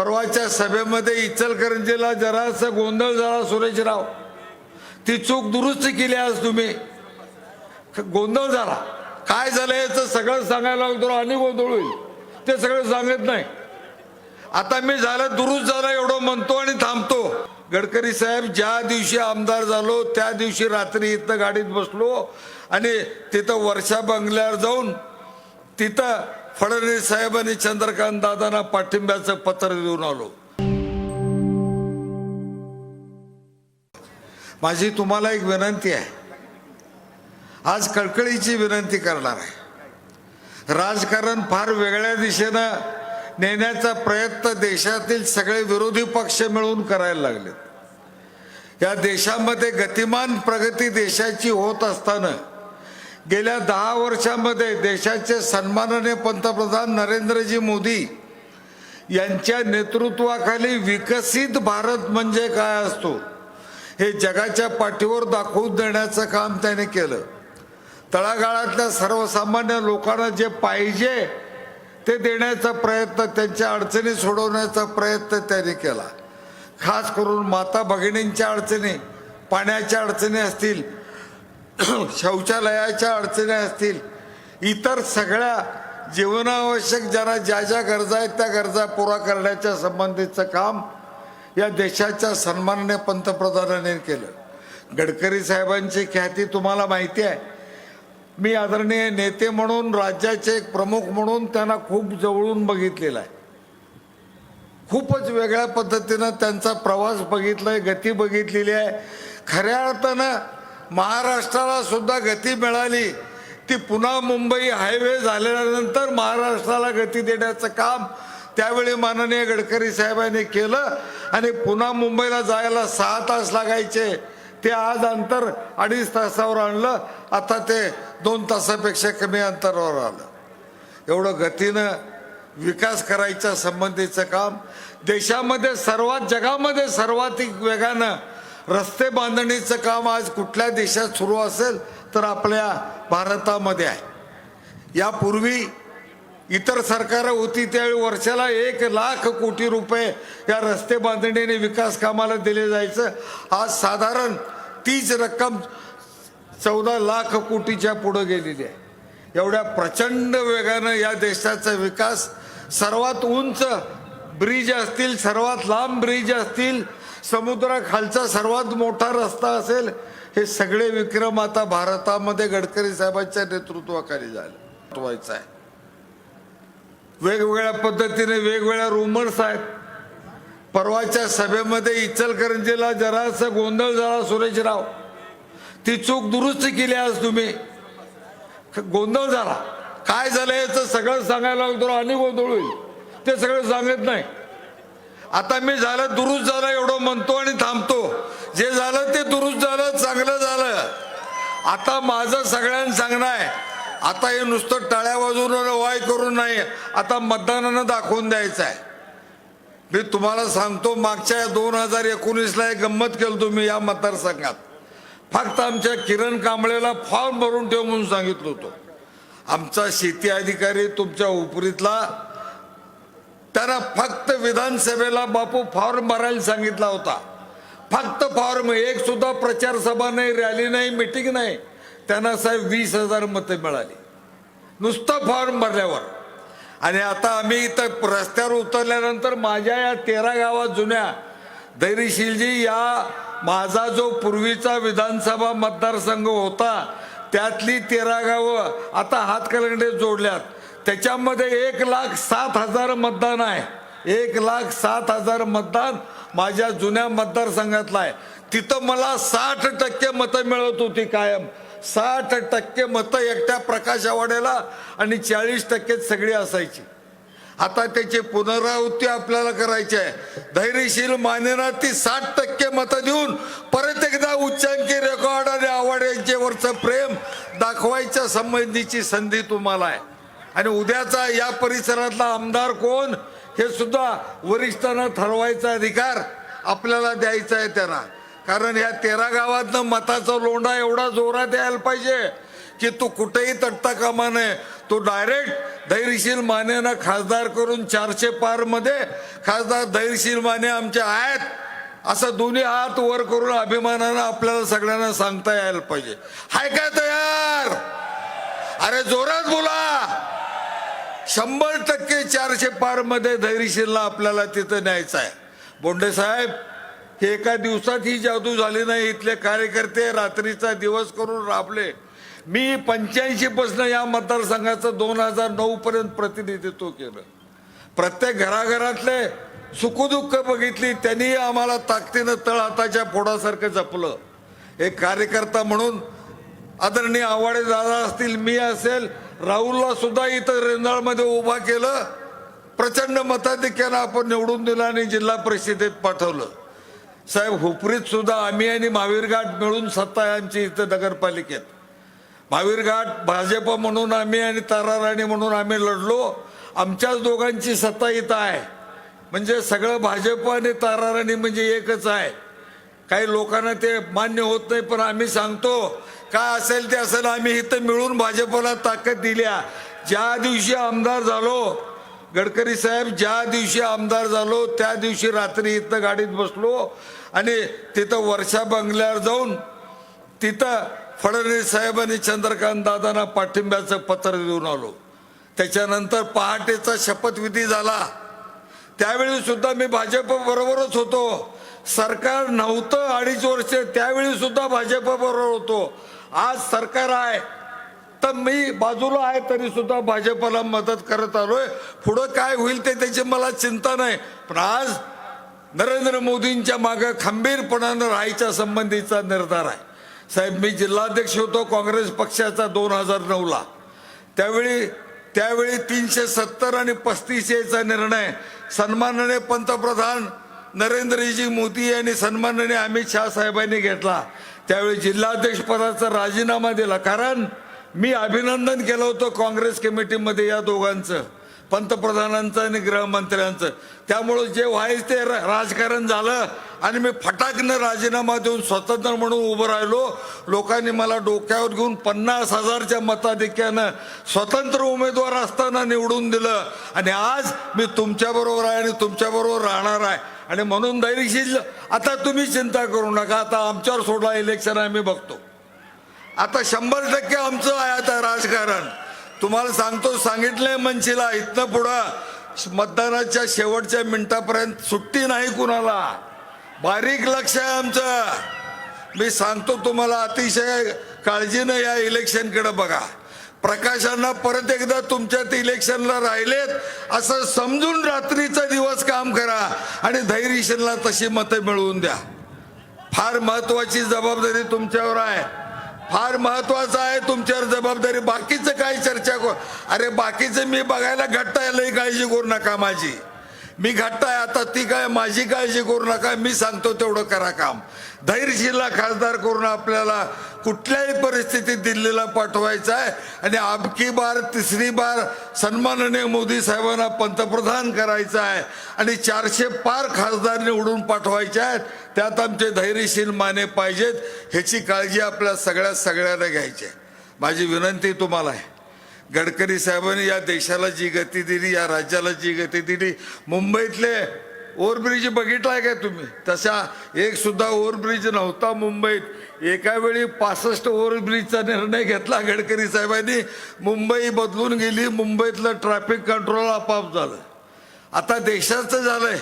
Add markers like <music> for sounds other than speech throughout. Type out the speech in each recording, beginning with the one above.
परवाच्या सभेमध्ये इचलकरंजीला जरासा गोंधळ झाला सुरेशराव. ती चूक दुरुस्त केली आज तुम्ही. गोंधळ झाला. काय झालं याचं सगळं सांगायला लागतो आणि गोंधळ होईल. ते सगळं सांगत नाही. आता मी झालं दुरुस्त झालं एवढं म्हणतो आणि थांबतो. गडकरी साहेब ज्या दिवशी आमदार झालो त्या दिवशी रात्री इथं गाडीत बसलो आणि तिथं वर्षा बंगल्यावर जाऊन तिथं फडणवीस साहेब आणि चंद्रकांत दादांना पाठिंब्याचं पत्र देऊन आलो. माझी तुम्हाला एक विनंती आहे. आज कळकळीची विनंती करणार आहे. राजकारण फार वेगळ्या दिशेनं नेण्याचा प्रयत्न देशातील सगळे विरोधी पक्ष मिळून करायला लागले या देशामध्ये गतिमान प्रगती देशाची होत असताना गेल्या दहा वर्षामध्ये देशाचे सन्माननीय पंतप्रधान नरेंद्रजी मोदी यांच्या नेतृत्वाखाली विकसित भारत म्हणजे काय असतो हे जगाच्या पाठीवर दाखवून देण्याचं काम त्याने केलं. तळागाळातल्या सर्वसामान्य लोकांना जे पाहिजे ते देण्याचा प्रयत्न त्यांच्या अडचणी सोडवण्याचा प्रयत्न त्याने केला. खास करून माता भगिनींच्या अडचणी पाण्याच्या अडचणी असतील <coughs> शौचालयाच्या अडचणी असतील इतर सगळ्या जीवनावश्यक ज्यांना ज्या ज्या गरजा आहेत त्या गरजा पुरा करण्याच्या संबंधीचं काम या देशाच्या सन्माननीय पंतप्रधानांनी केलं. गडकरी साहेबांची ख्याती तुम्हाला माहिती आहे. मी आदरणीय नेते म्हणून राज्याचे एक प्रमुख म्हणून त्यांना खूप जवळून बघितलेला आहे. खूपच वेगळ्या पद्धतीनं त्यांचा प्रवास बघितलाय गती बघितलेली आहे. खऱ्या अर्थानं महाराष्ट्राला सुद्धा गती मिळाली. ती पुन्हा मुंबई हायवे झाल्यानंतर महाराष्ट्राला गती देण्याचं काम त्यावेळी माननीय गडकरी साहेबांनी केलं आणि पुन्हा मुंबईला जायला सहा तास लागायचे. ते आज अंतर अडीच तासावर आणलं. आता ते दोन तासापेक्षा कमी अंतरावर आलं. एवढं गतीनं विकास करायच्या संबंधीचं काम. देशामध्ये सर्वात जगामध्ये सर्वाधिक वेगानं रस्ते बांधणीचं काम आज कुठल्या देशात सुरू असेल तर आपल्या भारतामध्ये आहे. यापूर्वी इतर सरकार होती त्यावेळी वर्षाला एक लाख कोटी रुपये या रस्ते बांधणीने विकास कामाला दिले जायचं. आज साधारण तीच रक्कम चौदा लाख कोटीच्या पुढं गेलेली आहे. एवढ्या प्रचंड वेगानं या देशाचा विकास सर्वात उंच ब्रिज असतील सर्वात लांब ब्रिज असतील समुद्राखालचा सर्वात मोठा रस्ता असेल हे सगळे विक्रम आता भारतामध्ये गडकरी साहेबांच्या नेतृत्वाखाली झाले. व्हायचं आहे. वेगवेगळ्या पद्धतीने वेगवेगळ्या रुमर्स आहेत. परवाच्या सभेमध्ये इचलकरंजीला जरासा गोंधळ झाला सुरेशराव. ती चूक दुरुस्त केली आज तुम्ही. गोंधळ झाला. काय झालं याचं सगळं सांगायला लागतो आणि गोंधळ होईल. ते सगळं सांगत नाही. आता मी झालं दुरुस्त झालं एवढं म्हणतो आणि थांबतो. जे झालं ते दुरुस्त झालं चांगलं झालं. आता माझं सगळ्यांना सांगणं आहे आता हे नुसतं टाळ्या वाजून वाय करून नाही आता मतदानानं दाखवून द्यायचं आहे. मी तुम्हाला सांगतो मागच्या दोन हजार एकोणीसला एक गंमत केलं तुम्ही या मतदारसंघात. फक्त आमच्या किरण कांबळेला फॉर्म भरून ठेव म्हणून सांगितलं होतं. आमचा शेती अधिकारी तुमच्या उपरीतला त्यांना फक्त विधानसभेला बापू फॉर्म भरायला सांगितला होता. फक्त फॉर्म एक सुद्धा प्रचार सभा नाही रॅली नाही मिटिंग नाही. त्यांना साहेब वीस हजार मतं मिळाली. नुसतं फॉर्म भरल्यावर. आणि आता आम्ही इथं रस्त्यावर उतरल्यानंतर माझ्या या तेरा गावात जुन्या धैर्यशीलजी या माझा जो पूर्वीचा विधानसभा मतदारसंघ होता त्यातली तेरा गावं आता हातकलंगडे जोडल्यात. त्याच्यामध्ये एक लाख सात हजार मतदान आहे. एक लाख सात हजार मतदान माझ्या जुन्या मतदारसंघातलं आहे. तिथं मला साठ टक्के मतं मिळत होती कायम. साठ टक्के मतं एकट्या प्रकाश आवाड्याला आणि चाळीस टक्के सगळी असायची. आता त्याची पुनरावृत्ती आपल्याला करायची आहे. धैर्यशील मानेना ती साठ टक्के मतं देऊन परत एकदा उच्चांकी रेकॉर्ड आणि आवड यांच्यावरचं प्रेम दाखवायच्या संबंधीची संधी तुम्हाला आहे. आणि उद्याचा या परिसरातला आमदार कोण हे सुद्धा वरिष्ठांना ठरवायचा अधिकार आपल्याला द्यायचा आहे त्यांना. कारण या तेरा गावातनं मताचा लोंढा एवढा जोरात यायला पाहिजे की तो कुठेही तटता कामा नये. तो डायरेक्ट धैर्यशील मानेनं खासदार करून चारशे पारमध्ये खासदार धैर्यशील माने आमचे आहेत असं दोन्ही हात वर करून अभिमानानं आपल्याला सगळ्यांना सांगता यायला पाहिजे. हाय काय तयार? अरे जोरात बोला. शंभर टक्के चारशे पारमध्ये धैर्यशीलला आपल्याला तिथं न्यायचं आहे. बोंडे साहेब हे एका दिवसात ही जादू झाली नाही. इथले कार्यकर्ते रात्रीचा दिवस करून राबले. मी पंच्याऐंशी पासून या मतदारसंघाचं दोन हजार नऊ पर्यंत प्रतिनिधित्व केलं. प्रत्येक घराघरातले सुखदुःख बघितली त्यांनी आम्हाला ताकदीनं तळ हाताच्या फोडासारखं जपलं. एक कार्यकर्ता म्हणून आदरणीय आवाडे दादा असतील मी असेल राहुलला सुद्धा इथं रेंदाळमध्ये उभा केलं. प्रचंड मताधिक्यानं आपण निवडून दिलं आणि जिल्हा परिषदेत पाठवलं. साहेब हुपरीत सुद्धा आम्ही आणि महावीर घाट मिळून सत्ता आहे आमची इथं नगरपालिकेत. महावीर घाट भाजप म्हणून आम्ही आणि तारा राणी म्हणून आम्ही लढलो. आमच्याच दोघांची सत्ता इथं आहे. म्हणजे सगळं भाजप आणि तारा राणी म्हणजे एकच आहे. काही लोकांना ते मान्य होत नाही पण आम्ही सांगतो काय असेल ते असेल आम्ही इथं मिळून भाजपला ताकद दिल्या. ज्या दिवशी आमदार झालो गडकरी साहेब ज्या दिवशी आमदार झालो त्या दिवशी रात्री इथं गाडीत बसलो आणि तिथं वर्षा बंगल्यावर जाऊन तिथं फडणवीस साहेबांनी चंद्रकांत दादांना पाठिंब्याचं पत्र देऊन आलो. त्याच्यानंतर पहाटेचा शपथविधी झाला. त्यावेळी सुद्धा मी भाजप बरोबरच होतो. सरकार नव्हतं अडीच वर्ष त्यावेळी सुद्धा भाजप बरोबर होतो. आज सरकार आहे. तर मी बाजूला आहे तरी सुद्धा भाजपला मदत करत आलोय. पुढं काय होईल ते त्याची मला चिंता नाही. पण आज नरेंद्र मोदींच्या मागे खंबीरपणानं राहायच्या संबंधीचा निर्धार आहे. साहेब मी जिल्हाध्यक्ष होतो काँग्रेस पक्षाचा दोन हजार नऊला. त्यावेळी त्यावेळी तीनशे सत्तर आणि पस्तीस निर्णय सन्मानाने पंतप्रधान नरेंद्रजी मोदी यांनी सन्मानाने अमित शाह साहेबांनी घेतला. त्यावेळी जिल्हाध्यक्ष पदाचा राजीनामा दिला. कारण मी अभिनंदन केलं होतं काँग्रेस कमिटीमध्ये या दोघांचं पंतप्रधानांचं आणि गृहमंत्र्यांचं. त्यामुळं जे व्हायचं ते र- राजकारण झालं आणि मी फटाकनं राजीनामा देऊन स्वतंत्र म्हणून उभं राहिलो. लोकांनी मला डोक्यावर घेऊन पन्नास हजारच्या मताधिक्यानं स्वतंत्र उमेदवार असताना निवडून दिलं. आणि आज मी तुमच्याबरोबर आहे आणि तुमच्याबरोबर राहणार आहे. आणि म्हणून धैर्यशील आता तुम्ही चिंता करू नका आता आमच्यावर सोडला इलेक्शन आम्ही बघतो. आता शंभर टक्के आमचं आहे आता राजकारण. तुम्हाला सांगतो सांगितलंय मनशीला इथनं पुढं मतदानाच्या शेवटच्या मिनिटापर्यंत सुट्टी नाही कुणाला. बारीक लक्ष आहे आमचं. मी सांगतो तुम्हाला अतिशय काळजीनं या इलेक्शनकडे बघा. प्रकाशांना परत एकदा तुमच्यात इलेक्शनला राहिलेत असं समजून रात्रीचा दिवस काम करा आणि धैर्यशीलला तशी मतं मिळवून द्या. फार महत्वाची जबाबदारी तुमच्यावर आहे. फार महत्वाचं आहे तुमच्यावर जबाबदारी. बाकीचं काय चर्चा कर? अरे बाकीचं मी बघायला घट्ट आहे काळजी करू नका माझी. मी घट्ट आहे आता ती काय माझी काळजी करू नका मी सांगतो तेवढं करा काम. धैर्यशीलला खासदार करून आपल्याला कुठल्याही परिस्थितीत दिल्लीला पाठवायचं आहे. आणि अबकी बार तिसरी बार सन्माननीय मोदी साहेबांना पंतप्रधान करायचं आहे. आणि चारशे पार खासदार निवडून पाठवायचे आहेत. त्यात आमचे धैर्यशील माने पाहिजेत. ह्याची काळजी आपल्या सगळ्या सगळ्यांना घ्यायची आहे. माझी विनंती तुम्हाला आहे. गडकरी साहेबांनी या देशाला जी गती दिली या राज्याला जी गती दिली. मुंबईतले ओव्हरब्रिज बघितलाय काय तुम्ही? तसा एक सुद्धा ओव्हरब्रिज नव्हता मुंबईत. एका वेळी पासष्ट ओव्हरब्रिजचा निर्णय घेतला गडकरी साहेबांनी. मुंबई बदलून गेली मुंबईतलं ट्रॅफिक कंट्रोल आपाप झालं. आता देशाचं झालंय.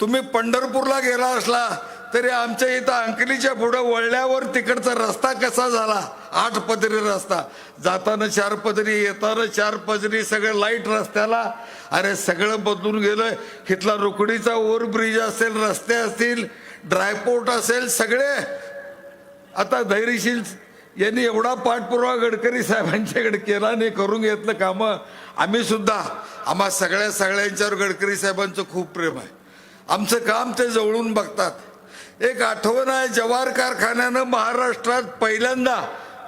तुम्ही पंढरपूरला गेला असला तरी आमच्या इथं अंकलीच्या पुढं वळल्यावर तिकडचा रस्ता कसा झाला? आठ पदरी रस्ता. जाताना चार पदरी येताना चार पदरी सगळं लाइट रस्त्याला. अरे सगळं बदलून गेलं इथला रुकडीचा ओव्हरब्रिज असेल रस्ते असतील ड्रायपोर्ट असेल सगळे. आता धैर्यशील यांनी एवढा पाठपुरावा गडकरी साहेबांच्याकडे केला आणि करून घेतलं कामं. आम्ही सुद्धा आम्हा सगळ्या सगळ्यांच्यावर गडकरी साहेबांचं खूप प्रेम आहे. आमचं काम ते जवळून बघतात. एक आठवण आहे जवाहर कारखान्यानं महाराष्ट्रात पहिल्यांदा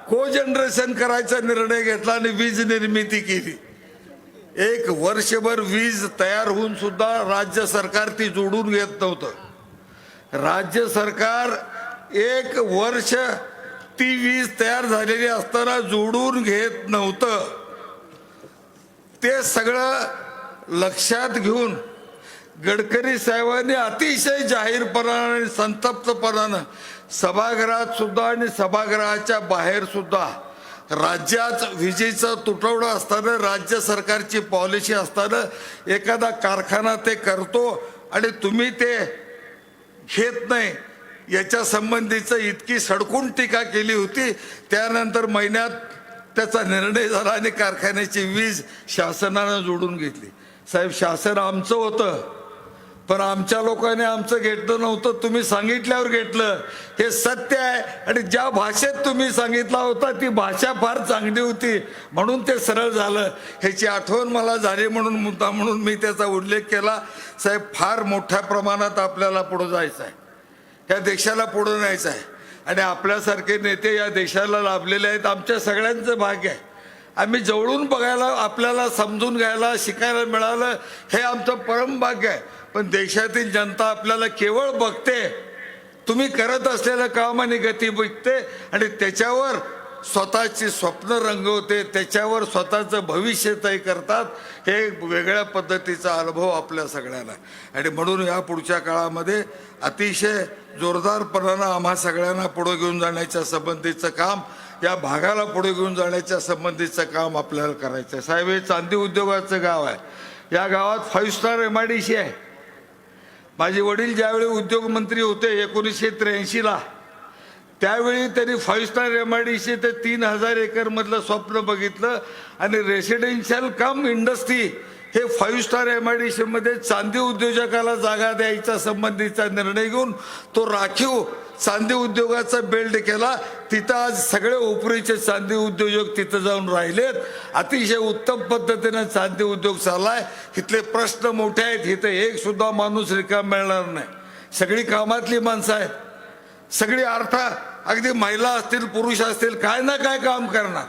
को जनरेशन करायचा निर्णय घेतला आणि वीज निर्मिती केली. एक वर्षभर वीज तयार होऊन सुद्धा राज्य सरकार ती जोडून घेत नव्हतं. राज्य सरकार एक वर्ष ती वीज तयार झालेली असताना जोडून घेत नव्हतं. ते सगळं लक्षात घेऊन गडकरी साहेबांनी अतिशय जाहीरपणानं आणि संतप्तपणानं सभागृहात सुद्धा आणि सभागृहाच्या बाहेर सुद्धा राज्यात विजेचा तुटवडा असताना राज्य सरकारची पॉलिसी असताना एखादा कारखाना ते करतो आणि तुम्ही ते घेत नाही. याच्या संबंधीचं इतकी सडकून टीका केली होती. त्यानंतर महिन्यात त्याचा निर्णय झाला आणि कारखान्याची वीज शासनानं जोडून घेतली. साहेब शासन आमचं होतं. पण आमच्या लोकांनी आमचं घेतलं नव्हतं तुम्ही सांगितल्यावर घेतलं. हे सत्य आहे आणि ज्या भाषेत तुम्ही सांगितला होता ती भाषा फार चांगली होती. म्हणून ते सरळ झालं. ह्याची आठवण मला झाली म्हणून मुद्दा म्हणून मी त्याचा उल्लेख केला. साहेब फार मोठ्या प्रमाणात आपल्याला पुढं जायचं आहे. या देशाला पुढं न्यायचं आहे. आणि आपल्यासारखे नेते या देशाला लाभलेले आहेत. आमच्या सगळ्यांचं भाग्य आहे. आम्ही जवळून बघायला आपल्याला समजून घ्यायला शिकायला मिळालं हे आमचं परमभाग्य आहे. पण देशातील जनता आपल्याला केवळ बघते. तुम्ही करत असलेलं काम आणि गती बघते आणि त्याच्यावर स्वतःची स्वप्न रंगवते त्याच्यावर स्वतःचं भविष्य तय करतात हे एक वेगळ्या पद्धतीचा अनुभव आपल्या सगळ्यांना आणि म्हणून या पुढच्या काळामध्ये अतिशय जोरदारपणानं आम्हा सगळ्यांना पुढे घेऊन जाण्याच्या संबंधीचं काम या भागाला पुढे घेऊन जाण्याच्या संबंधीचं काम आपल्याला करायचं आहे. साहेब हे चांदी उद्योगाचं गाव आहे. या गावात five star M I D C आहे. माझे वडील ज्यावेळी उद्योगमंत्री होते एकोणीसशे त्र्याऐंशीला त्यावेळी त्यांनी five star M I D C ते तीन हजार एकरमधलं स्वप्न बघितलं आणि रेसिडेन्शियल कम इंडस्ट्री हे five star M I D सीमध्ये चांदी उद्योजकाला जागा द्यायचा संबंधीचा निर्णय घेऊन तो राखीव चांदी उद्योगाचा बेल्ट केला. तिथं आज सगळे उपरीचे चांदी उद्योजक तिथं जाऊन राहिलेत. अतिशय उत्तम पद्धतीने चांदी उद्योग चाललाय. इथले प्रश्न मोठे आहेत. इथं एक सुद्धा माणूस रिकाम मिळणार नाही. सगळी कामातली माणसं आहेत. सगळी अर्थ अगदी महिला असतील पुरुष असतील काय ना काय काम करणार.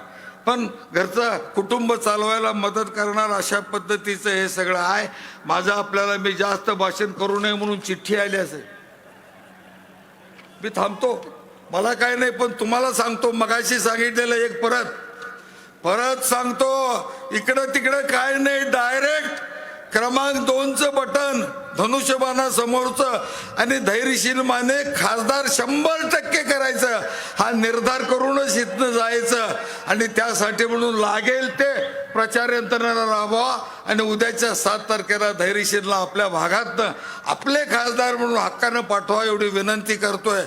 पण घरचं कुटुंब चालवायला मदत करणार अशा पद्धतीचं हे सगळं आहे. माझं आपल्याला मी जास्त भाषण करू नये म्हणून चिठ्ठी आली असेल. मी थांबतो. मला काय नाही पण तुम्हाला सांगतो मगाशी सांगितलेलं एक परत. परत सांगतो इकडं तिकडं काय नाही डायरेक्ट क्रमांक दोनचं बटन धनुष्यबाणा समोरचं आणि धैर्यशील माने खासदार शंभर टक्के करायचं. हा निर्धार करूनच इथनं जायचं आणि त्यासाठी म्हणून लागेल ते. प्रचार यंत्रणा राबवा आणि उद्याच्या सात तारखेला धैर्यशीलला आपल्या भागातनं आपले खासदार म्हणून हक्कानं पाठवा एवढी विनंती करतोय.